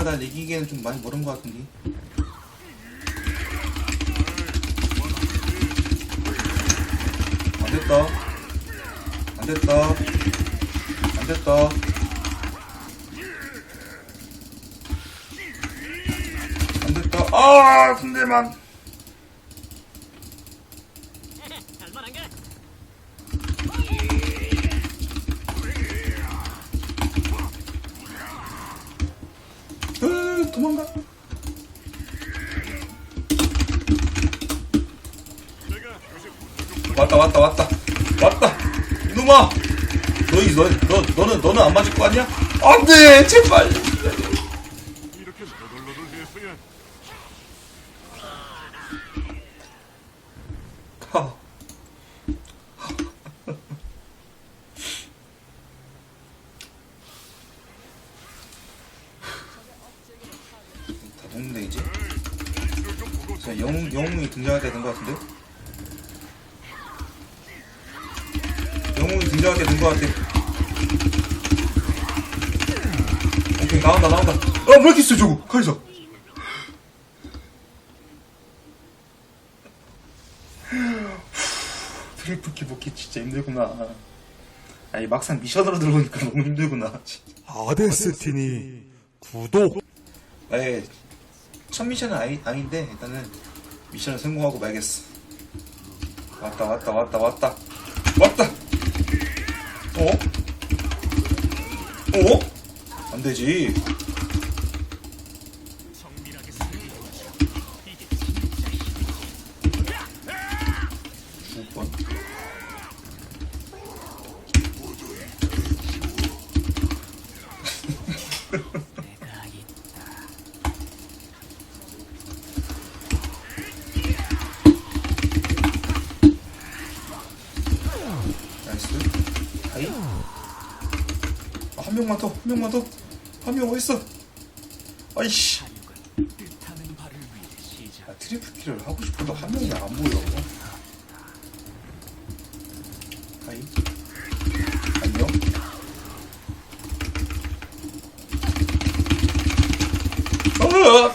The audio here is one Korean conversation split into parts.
네가 날 이기기에는 좀 많이 멀은 것 같은데. 안 됐다. 안 됐다. 안 됐다. 안 됐다. 아, 군대만. 으, 도망가. 왔다 왔다 왔다 왔다 이 놈아! 너희 너, 너 너는 너는 안 맞을 거 아니야? 안 돼! 제발! 이렇게 너덜너덜 해서야 하. 다 녹는데 이제? 자 영웅 영웅이 등장할 때 된 것 같은데 영웅이 등장할 때된것 같아. 오케이 나온다 나온다. 아왜 이렇게 세 저거? 카이사 트리플 키보기 진짜 힘들구나. 아니 막상 미션으로 들어오니까 너무 힘들구나 아데스티니 구독. 에, 첫 미션은 아니, 아닌데 일단은 미션을 성공하고 말겠어. 왔다 왔다 왔다 왔다. 왔다. 어? 어? 안 되지. 나이스. 아, 한 명만 더, 한 명만 더. 한 명 어딨어? 아이씨. 아, 트리플 킬을 하고 싶어도 한 명이 안 보여. 하이. 안녕. 아!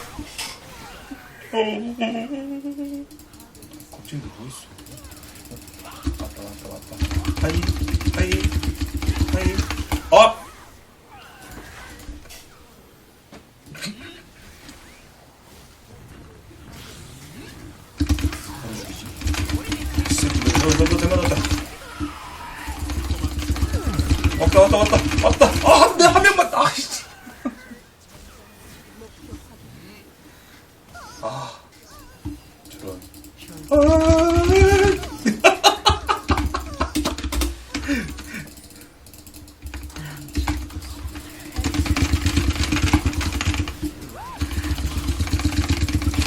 걱정도 뭐 있어? 왔다 왔다 왔다 하이 하이 하이 아 너너 생각났다 왔다 왔다 왔다. 왔다 아한대 한 명만 아이씨. 아. 저런. 아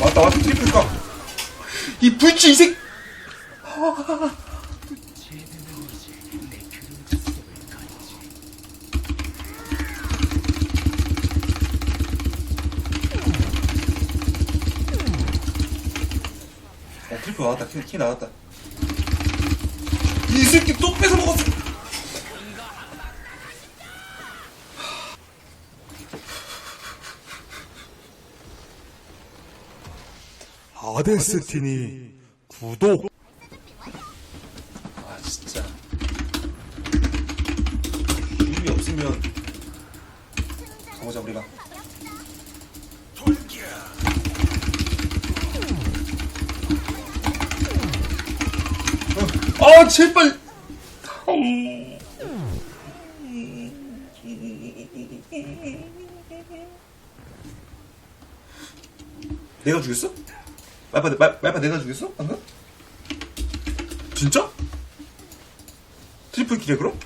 왔다 왔다. 트리플 값이 불치 이색 트리플 나왔다. 키, 키 나왔다. 이 새끼 또 뺏어 먹었어. 아데스티니 구독. 아 진짜. 힘이 없으면 가보자 우리가 어, 아 제발 내가 죽였어? 말파, 말, 말파 내가 죽였어? 방금? 진짜? 트리플 킬에 그럼?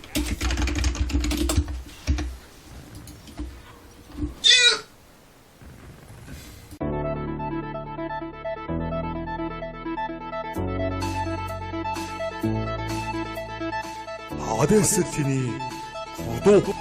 가데스티니 구독